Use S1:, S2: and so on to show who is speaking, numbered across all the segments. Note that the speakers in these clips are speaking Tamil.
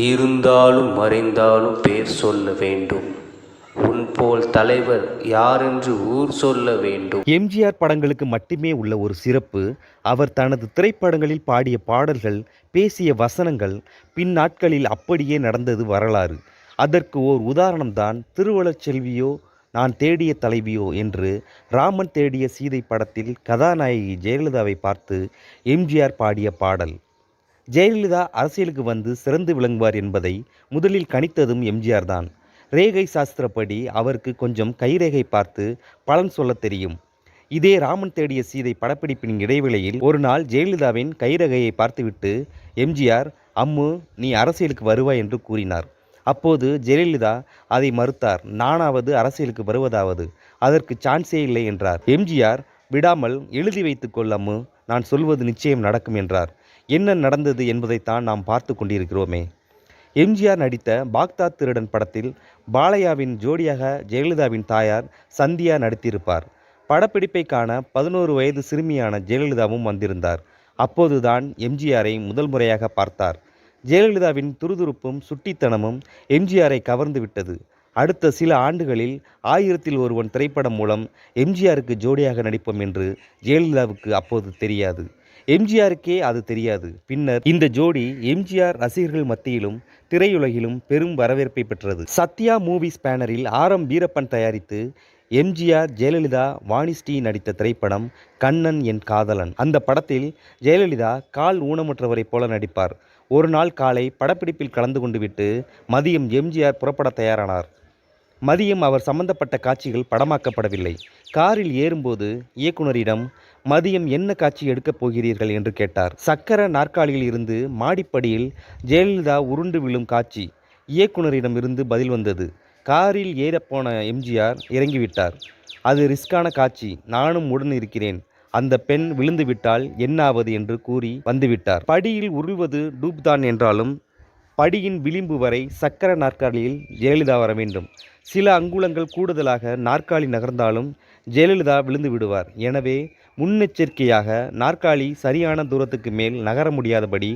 S1: இருந்தாலும் மறைந்தாலும் பேர் சொல்ல வேண்டும். உன் போல் தலைவர் யாரென்று ஊர் சொல்ல வேண்டும்.
S2: எம்ஜிஆர் படங்களுக்கு மட்டுமே உள்ள ஒரு சிறப்பு அவர் தனது திரைப்படங்களில் பாடிய பாடல்கள் பேசிய வசனங்கள் பின் நாட்களில் அப்படியே நடந்தது வரலாறு. அதற்கு ஓர் உதாரணம்தான் திருவள்ளச் செல்வியோ நான் தேடிய தலைவியோ என்று ராமன் தேடிய சீதை படத்தில் கதாநாயகி ஜெயலலிதாவை பார்த்து எம்ஜிஆர் பாடிய பாடல். ஜெயலலிதா அரசியலுக்கு வந்து சிறந்து விளங்குவார் என்பதை முதலில் கணித்ததும் எம்ஜிஆர் தான். ரேகை சாஸ்திரப்படி அவருக்கு கொஞ்சம் கைரேகை பார்த்து பலன் சொல்லத் தெரியும். இதே ராமன் தேடிய சீதை படப்பிடிப்பின் இடைவேளையில் ஒரு நாள் ஜெயலலிதாவின் கைரகையை பார்த்துவிட்டு எம்ஜிஆர் அம்மு நீ அரசியலுக்கு வருவாய் என்று கூறினார். அப்போது ஜெயலலிதா அதை மறுத்தார் நானாவது அரசியலுக்கு வருவதாவது அதற்கு சான்ஸே இல்லை என்றார். எம்ஜிஆர் விடாமல் எழுதி வைத்துக் அம்மு நான் சொல்வது நிச்சயம் நடக்கும் என்றார். என்ன நடந்தது என்பதைத்தான் நாம் பார்த்து கொண்டிருக்கிறோமே. எம்ஜிஆர் நடித்த பாக்தாத் திருடன் படத்தில் பாலையாவின் ஜோடியாக ஜெயலலிதாவின் தாயார் சந்தியா நடித்திருப்பார். படப்பிடிப்பை காண பதினோரு வயது சிறுமியான ஜெயலலிதாவும் வந்திருந்தார். அப்போதுதான் எம்ஜிஆரை முதல் முறையாக பார்த்தார். ஜெயலலிதாவின் துருதுருப்பும் சுட்டித்தனமும் எம்ஜிஆரை கவர்ந்து விட்டது. அடுத்த சில ஆண்டுகளில் ஆயிரத்தில் ஒருவன் திரைப்படம் மூலம் எம்ஜிஆருக்கு ஜோடியாக நடிப்போம் என்று ஜெயலலிதாவுக்கு அப்போது தெரியாது. எம்ஜிஆருக்கே அது தெரியாது. பின்னர் இந்த ஜோடி எம்ஜிஆர் ரசிகர்கள் மத்தியிலும் திரையுலகிலும் பெரும் வரவேற்பை பெற்றது. சத்யா மூவிஸ் பேனரில் ஆர் எம் வீரப்பன் தயாரித்து எம்ஜிஆர் ஜெயலலிதா வாணிஸ்ரீ நடித்த திரைப்படம் கண்ணன் என் காதலன். அந்த படத்தில் ஜெயலலிதா கால் ஊனமுற்றவரைப் போல நடிப்பார். ஒரு நாள் காலை படப்பிடிப்பில் கலந்து கொண்டு விட்டு மதியம் எம்ஜிஆர் புறப்பட தயாரானார். மதியம் அவர் சம்பந்தப்பட்ட காட்சிகள் படமாக்கப்படவில்லை. காரில் ஏறும்போது இயக்குனரிடம் மதியம் என்ன காட்சி எடுக்கப் போகிறீர்கள்? என்று கேட்டார். சக்கர நாற்காலியில் இருந்து மாடிப்படியில் ஜெயலலிதா உருண்டு விழும் காட்சி. இயக்குனரிடம் இருந்து பதில் வந்தது. காரில் ஏறப்போன எம்ஜிஆர் இறங்கிவிட்டார். அது ரிஸ்கான காட்சி. நானும் உடன் இருக்கிறேன். அந்த பெண் விழுந்துவிட்டால் என்னாவது? என்ன ஆவது என்று கூறி வந்துவிட்டார். படியில் உருள்வது டூப்தான் என்றாலும் படியின் விளிம்பு வரை சக்கர நாற்காலியில் ஜெயலலிதா வர வேண்டும். சில அங்குலங்கள் கூடுதலாக நாற்காலி நகர்ந்தாலும் ஜெயலலிதா விழுந்து விடுவார். எனவே முன்னெச்சரிக்கையாக நாற்காலி சரியான தூரத்துக்கு மேல் நகர முடியாதபடி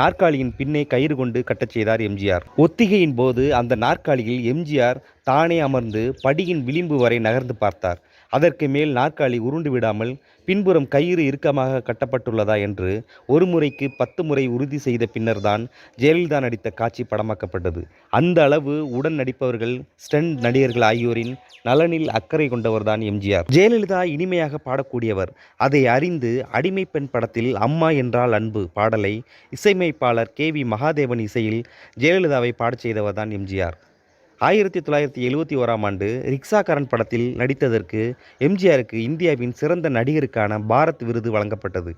S2: நாற்காலியின் பின்னே கயிறு கொண்டு கட்டச் செய்தார் எம்ஜிஆர். ஒத்திகையின் போது அந்த நாற்காலியில் எம்ஜிஆர் தானே அமர்ந்து படியின் விளிம்பு வரை நகர்ந்து பார்த்தார். அதற்கு மேல் நாற்காலி உருண்டு விடாமல் பின்புறம் கயிறு இறுக்கமாக கட்டப்பட்டுள்ளதா என்று ஒரு முறைக்கு பத்து முறை உறுதி செய்த பின்னர்தான் ஜெயலலிதா நடித்த காட்சி படமாக்கப்பட்டது. அந்த அளவு உடன் நடிப்பவர்கள் ஸ்டண்ட் நடிகர்கள் ஆகியோரின் நலனில் அக்கறை கொண்டவர்தான் எம்ஜிஆர். ஜெயலலிதா இனிமையாக பாடக்கூடியவர். அதை அறிந்து அடிமை பெண் படத்தில் அம்மா என்றால் அன்பு பாடலை இசையமைப்பாளர் கே வி மகாதேவன் இசையில் ஜெயலலிதாவை பாடச் செய்தவர்தான் எம்ஜிஆர். ஆயிரத்தி தொள்ளாயிரத்தி எழுவத்தி ஓராம் ஆண்டு ரிக்ஷாகரன் படத்தில் நடித்ததற்கு எம்ஜிஆருக்கு இந்தியாவின் சிறந்த நடிகருக்கான பாரத் விருது வழங்கப்பட்டது.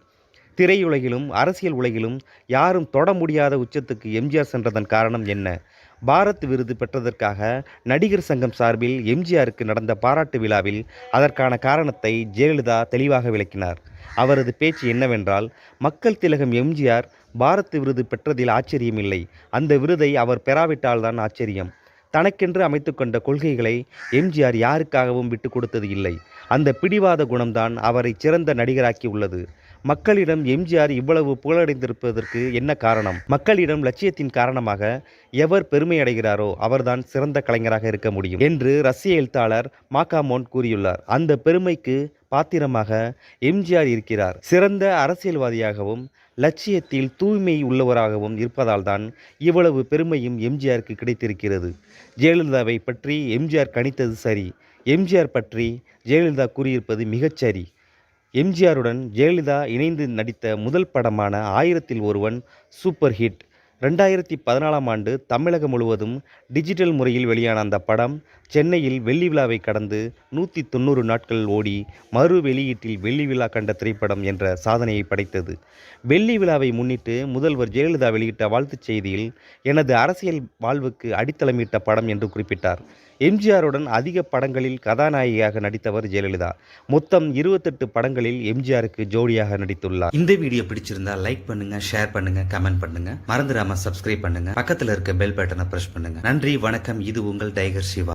S2: திரையுலகிலும் அரசியல் உலகிலும் யாரும் தொட முடியாத உச்சத்துக்கு எம்ஜிஆர் சென்றதன் காரணம் என்ன? பாரத் விருது பெற்றதற்காக நடிகர் சங்கம் சார்பில் எம்ஜிஆருக்கு நடந்த பாராட்டு விழாவில் அதற்கான காரணத்தை ஜெயலலிதா தெளிவாக விளக்கினார். அவரது பேச்சு என்னவென்றால் மக்கள் திலகம் எம்ஜிஆர் பாரத் விருது பெற்றதில் ஆச்சரியமில்லை. அந்த விருதை அவர் பெறாவிட்டால்தான் ஆச்சரியம். தனக்கென்று அமைத்துக்கொண்ட கொள்கைகளை எம்ஜிஆர் யாருக்காகவும் விட்டு கொடுத்தது இல்லை. அந்த பிடிவாத குணம்தான் அவரை சிறந்த நடிகராக்கி உள்ளது. மக்களிடம் எம்ஜிஆர் இவ்வளவு புகழடைந்திருப்பதற்கு என்ன காரணம்? மக்களிடம் லட்சியத்தின் காரணமாக எவர் பெருமை அடைகிறாரோ அவர்தான் சிறந்த கலைஞராக இருக்க முடியும் என்று ரஷ்ய எழுத்தாளர் மாக்காமோன் கூறியுள்ளார். அந்த பெருமைக்கு பாத்திரமாக எம்ஜிஆர் இருக்கிறார். சிறந்த அரசியல்வாதியாகவும் லட்சியத்தில் தூய்மை உள்ளவராகவும் இருப்பதால்தான் இவ்வளவு பெருமையும் எம்ஜிஆருக்கு கிடைத்திருக்கிறது. ஜெயலலிதாவை பற்றி எம்ஜிஆர் கணித்தது சரி. எம்ஜிஆர் பற்றி ஜெயலலிதா கூறியிருப்பது மிகச்சரி எம்ஜிஆருடன் ஜெயலலிதா இணைந்து நடித்த முதல் படமான ஆயிரத்தில் ஒருவன் சூப்பர் ஹிட். ரெண்டாயிரத்தி பதினாலாம் ஆண்டு தமிழகம் முழுவதும் டிஜிட்டல் முறையில் வெளியான அந்த படம் சென்னையில் வெள்ளி விழாவை கடந்து நூற்றி தொண்ணூறு நாட்கள் ஓடி மறு வெளியீட்டில் வெள்ளி விழா கண்ட திரைப்படம் என்ற சாதனையை படைத்தது. வெள்ளி விழாவை முன்னிட்டு முதல்வர் ஜெயலலிதா வெளியிட்ட வாழ்த்துச் செய்தியில் எனது அரசியல் வாழ்வுக்கு அடித்தளமிட்ட படம் என்று குறிப்பிட்டார். எம்ஜிஆருடன் அதிக படங்களில் கதாநாயகியாக நடித்தவர் ஜெயலலிதா. மொத்தம் இருபத்தெட்டு படங்களில் எம்ஜிஆருக்கு ஜோடியாக நடித்துள்ளார்.
S3: இந்த வீடியோ பிடிச்சிருந்தா லைக் பண்ணுங்க ஷேர் பண்ணுங்க கமெண்ட் பண்ணுங்க. மறந்துடாம சப்ஸ்கிரைப் பண்ணுங்க. பக்கத்துல இருக்க பெல் பட்டனை பிரஸ் பண்ணுங்க. நன்றி வணக்கம். இது உங்கள் டைகர் சிவா.